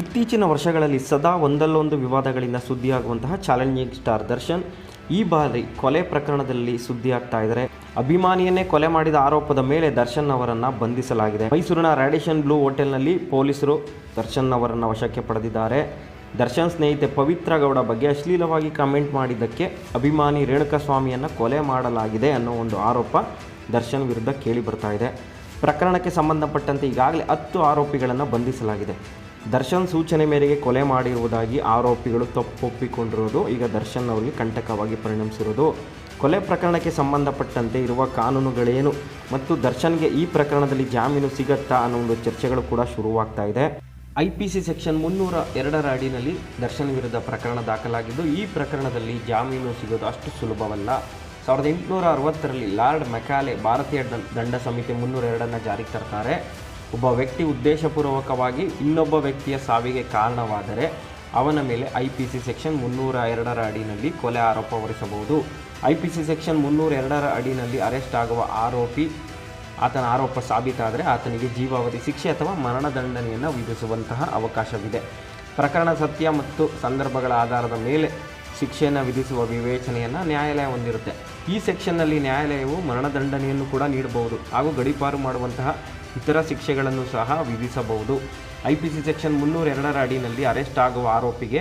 ಇತ್ತೀಚಿನ ವರ್ಷಗಳಲ್ಲಿ ಸದಾ ಒಂದಲ್ಲೊಂದು ವಿವಾದಗಳಿಂದ ಸುದ್ದಿಯಾಗುವಂತಹ ಚಾಲೆಂಜಿಂಗ್ ಸ್ಟಾರ್ ದರ್ಶನ್ ಈ ಬಾರಿ ಕೊಲೆ ಪ್ರಕರಣದಲ್ಲಿ ಸುದ್ದಿಯಾಗ್ತಾ ಇದ್ದಾರೆ. ಅಭಿಮಾನಿಯನ್ನೇ ಕೊಲೆ ಮಾಡಿದ ಆರೋಪದ ಮೇಲೆ ದರ್ಶನ್ ಅವರನ್ನು ಬಂಧಿಸಲಾಗಿದೆ. ಮೈಸೂರಿನ ರ್ಯಾಡಿಷನ್ ಬ್ಲೂ ಹೋಟೆಲ್ನಲ್ಲಿ ಪೊಲೀಸರು ದರ್ಶನ್ ಅವರನ್ನು ವಶಕ್ಕೆ ಪಡೆದಿದ್ದಾರೆ. ದರ್ಶನ್ ಸ್ನೇಹಿತೆ ಪವಿತ್ರ ಗೌಡ ಬಗ್ಗೆ ಅಶ್ಲೀಲವಾಗಿ ಕಮೆಂಟ್ ಮಾಡಿದ್ದಕ್ಕೆ ಅಭಿಮಾನಿ ರೇಣುಕಾಸ್ವಾಮಿಯನ್ನು ಕೊಲೆ ಮಾಡಲಾಗಿದೆ ಅನ್ನೋ ಒಂದು ಆರೋಪ ದರ್ಶನ್ ವಿರುದ್ಧ ಕೇಳಿ ಬರ್ತಾ ಇದೆ. ಪ್ರಕರಣಕ್ಕೆ ಸಂಬಂಧಪಟ್ಟಂತೆ ಈಗಾಗಲೇ ಹತ್ತು ಆರೋಪಿಗಳನ್ನು ಬಂಧಿಸಲಾಗಿದೆ. ದರ್ಶನ್ ಸೂಚನೆ ಮೇರೆಗೆ ಕೊಲೆ ಮಾಡಿರುವುದಾಗಿ ಆರೋಪಿಗಳು ತಪ್ಪೊಪ್ಪಿಕೊಂಡಿರೋದು ಈಗ ದರ್ಶನ್ ಅವರಿಗೆ ಕಂಟಕವಾಗಿ ಪರಿಣಮಿಸಿರುವುದು. ಕೊಲೆ ಪ್ರಕರಣಕ್ಕೆ ಸಂಬಂಧಪಟ್ಟಂತೆ ಇರುವ ಕಾನೂನುಗಳೇನು ಮತ್ತು ದರ್ಶನ್ಗೆ ಈ ಪ್ರಕರಣದಲ್ಲಿ ಜಾಮೀನು ಸಿಗತ್ತಾ ಅನ್ನೋ ಒಂದು ಚರ್ಚೆಗಳು ಕೂಡ ಶುರುವಾಗ್ತಾ ಇದೆ. ಐ ಪಿ ಸಿ ಸೆಕ್ಷನ್ ಮುನ್ನೂರ ಎರಡರ ಅಡಿನಲ್ಲಿ ದರ್ಶನ್ ವಿರುದ್ಧ ಪ್ರಕರಣ ದಾಖಲಾಗಿದ್ದು, ಈ ಪ್ರಕರಣದಲ್ಲಿ ಜಾಮೀನು ಸಿಗೋದು ಅಷ್ಟು ಸುಲಭವಲ್ಲ. ಸಾವಿರದ ಎಂಟುನೂರ ಅರವತ್ತರಲ್ಲಿ ಲಾರ್ಡ್ ಮೆಕಾಲೆ ಭಾರತೀಯ ದಂಡ- ಸಮಿತಿ ಮುನ್ನೂರ ಎರಡನ್ನು ಜಾರಿಗೆ ತರ್ತಾರೆ. ಒಬ್ಬ ವ್ಯಕ್ತಿ ಉದ್ದೇಶಪೂರ್ವಕವಾಗಿ ಇನ್ನೊಬ್ಬ ವ್ಯಕ್ತಿಯ ಸಾವಿಗೆ ಕಾರಣವಾದರೆ ಅವನ ಮೇಲೆ ಐ ಪಿ ಸಿ ಸೆಕ್ಷನ್ ಮುನ್ನೂರ ಎರಡರ ಅಡಿನಲ್ಲಿ ಕೊಲೆ ಆರೋಪ ಹೊರಿಸಬಹುದು. ಐ ಪಿ ಸಿ ಸೆಕ್ಷನ್ ಮುನ್ನೂರ ಎರಡರ ಅಡಿನಲ್ಲಿ ಅರೆಸ್ಟ್ ಆಗುವ ಆರೋಪಿ, ಆತನ ಆರೋಪ ಸಾಬೀತಾದರೆ ಆತನಿಗೆ ಜೀವಾವಧಿ ಶಿಕ್ಷೆ ಅಥವಾ ಮರಣದಂಡನೆಯನ್ನು ವಿಧಿಸುವಂತಹ ಅವಕಾಶವಿದೆ. ಪ್ರಕರಣ ಸತ್ಯ ಮತ್ತು ಸಂದರ್ಭಗಳ ಆಧಾರದ ಮೇಲೆ ಶಿಕ್ಷೆಯನ್ನು ವಿಧಿಸುವ ವಿವೇಚನೆಯನ್ನು ನ್ಯಾಯಾಲಯ ಹೊಂದಿರುತ್ತೆ. ಈ ಸೆಕ್ಷನ್ನಲ್ಲಿ ನ್ಯಾಯಾಲಯವು ಮರಣದಂಡನೆಯನ್ನು ಕೂಡ ನೀಡಬಹುದು ಹಾಗೂ ಗಡೀಪಾರು ಮಾಡುವಂತಹ ಇತರ ಶಿಕ್ಷೆಗಳನ್ನು ಸಹ ವಿಧಿಸಬಹುದು. ಐ ಪಿ ಸಿ ಸೆಕ್ಷನ್ ಮುನ್ನೂರ ಎರಡರ ಅಡಿನಲ್ಲಿ ಅರೆಸ್ಟ್ ಆಗುವ ಆರೋಪಿಗೆ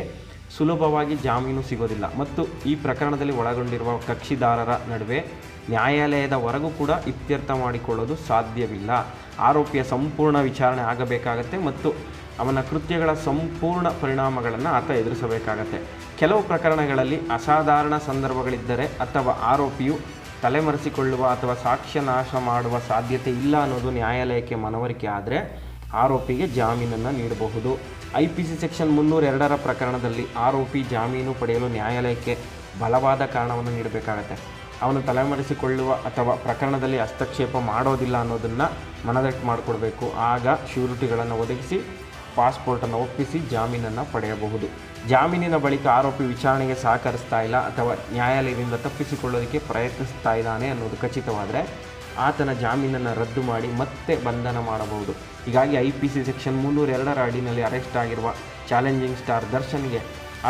ಸುಲಭವಾಗಿ ಜಾಮೀನು ಸಿಗೋದಿಲ್ಲ. ಮತ್ತು ಈ ಪ್ರಕರಣದಲ್ಲಿ ಒಳಗೊಂಡಿರುವ ಕಕ್ಷಿದಾರರ ನಡುವೆ ನ್ಯಾಯಾಲಯದ ಹೊರಗೂ ಕೂಡ ಇತ್ಯರ್ಥ ಮಾಡಿಕೊಳ್ಳೋದು ಸಾಧ್ಯವಿಲ್ಲ. ಆರೋಪಿಯ ಸಂಪೂರ್ಣ ವಿಚಾರಣೆ ಆಗಬೇಕಾಗತ್ತೆ ಮತ್ತು ಅವನ ಕೃತ್ಯಗಳ ಸಂಪೂರ್ಣ ಪರಿಣಾಮಗಳನ್ನು ಆತ ಎದುರಿಸಬೇಕಾಗತ್ತೆ. ಕೆಲವು ಪ್ರಕರಣಗಳಲ್ಲಿ ಅಸಾಧಾರಣ ಸಂದರ್ಭಗಳಿದ್ದರೆ ಅಥವಾ ಆರೋಪಿಯು ತಲೆಮರೆಸಿಕೊಳ್ಳುವ ಅಥವಾ ಸಾಕ್ಷ್ಯ ನಾಶ ಮಾಡುವ ಸಾಧ್ಯತೆ ಇಲ್ಲ ಅನ್ನೋದು ನ್ಯಾಯಾಲಯಕ್ಕೆ ಮನವರಿಕೆ ಆದರೆ ಆರೋಪಿಗೆ ಜಾಮೀನನ್ನು ನೀಡಬಹುದು. ಐ ಪಿ ಸಿ ಸೆಕ್ಷನ್ ಮುನ್ನೂರ ಎರಡರ ಪ್ರಕರಣದಲ್ಲಿ ಆರೋಪಿ ಜಾಮೀನು ಪಡೆಯಲು ನ್ಯಾಯಾಲಯಕ್ಕೆ ಬಲವಾದ ಕಾರಣವನ್ನು ನೀಡಬೇಕಾಗತ್ತೆ. ಅವನು ತಲೆಮರೆಸಿಕೊಳ್ಳುವ ಅಥವಾ ಪ್ರಕರಣದಲ್ಲಿ ಹಸ್ತಕ್ಷೇಪ ಮಾಡೋದಿಲ್ಲ ಅನ್ನೋದನ್ನು ಮನದಟ್ಟು ಮಾಡಿಕೊಡ್ಬೇಕು. ಆಗ ಶ್ಯೂರಿಟಿಗಳನ್ನು ಒದಗಿಸಿ ಪಾಸ್ಪೋರ್ಟನ್ನು ಒಪ್ಪಿಸಿ ಜಾಮೀನನ್ನು ಪಡೆಯಬಹುದು. ಜಾಮೀನಿನ ಬಳಿಕ ಆರೋಪಿ ವಿಚಾರಣೆಗೆ ಸಹಕರಿಸ್ತಾ ಇಲ್ಲ ಅಥವಾ ನ್ಯಾಯಾಲಯದಿಂದ ತಪ್ಪಿಸಿಕೊಳ್ಳೋದಕ್ಕೆ ಪ್ರಯತ್ನಿಸ್ತಾ ಇದ್ದಾನೆ ಅನ್ನೋದು ಖಚಿತವಾದರೆ ಆತನ ಜಾಮೀನನ್ನು ರದ್ದು ಮಾಡಿ ಮತ್ತೆ ಬಂಧನ ಮಾಡಬಹುದು. ಹೀಗಾಗಿ ಐ ಪಿ ಸಿ ಸೆಕ್ಷನ್ ಮುನ್ನೂರ ಎರಡರ ಅಡಿನಲ್ಲಿ ಅರೆಸ್ಟ್ ಆಗಿರುವ ಚಾಲೆಂಜಿಂಗ್ ಸ್ಟಾರ್ ದರ್ಶನ್ಗೆ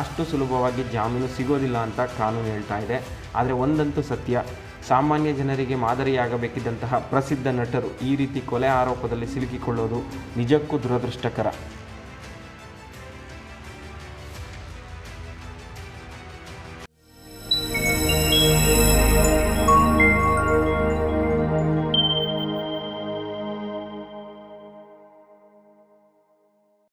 ಅಷ್ಟು ಸುಲಭವಾಗಿ ಜಾಮೀನು ಸಿಗೋದಿಲ್ಲ ಅಂತ ಕಾನೂನು ಹೇಳ್ತಾ ಇದೆ. ಆದರೆ ಒಂದಂತೂ ಸತ್ಯ ಸಾಮಾನ್ಯ ಜನರಿಗೆ ಮಾದರಿಯಾಗಬೇಕಿದ್ದಂತಹ ಪ್ರಸಿದ್ಧ ನಟರು ಈ ರೀತಿ ಕೊಲೆ ಆರೋಪದಲ್ಲಿ ಸಿಲುಕಿಕೊಳ್ಳೋದು ನಿಜಕ್ಕೂ ದುರದೃಷ್ಟಕರ.